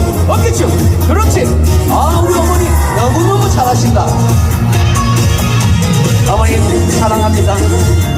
그렇죠? 어, 겠죠? 없겠죠? 그렇지. 아, 우리 어머니 너무너무 잘하신다. 어머니, 사랑합니다.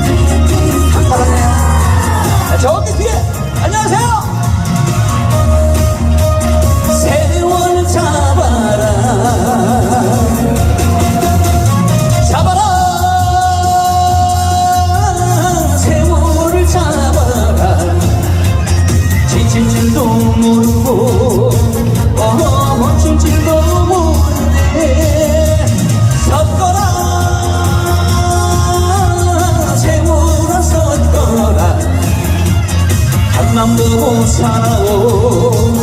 살아오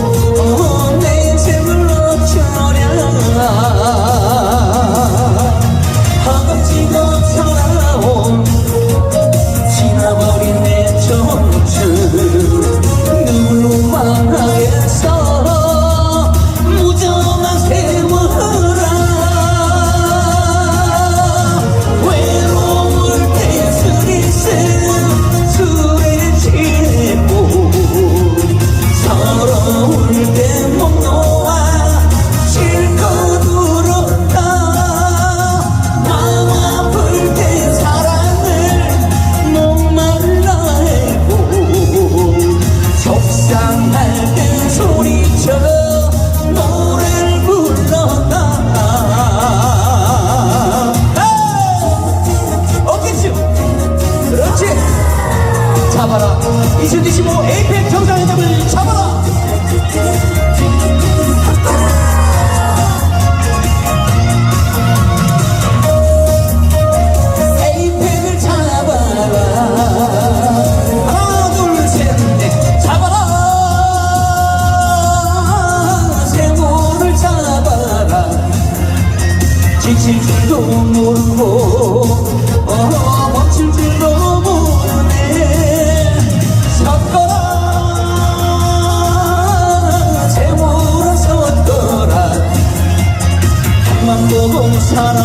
밝은 소리쳐 노래를 불러나 잡아라. 2025 에이펙 정상회담을 잡아라. 지칠 줄도 모르고 어 멈출 줄도 모르네. 섰거라. 재물을 섰거라. 한만 보고 살아.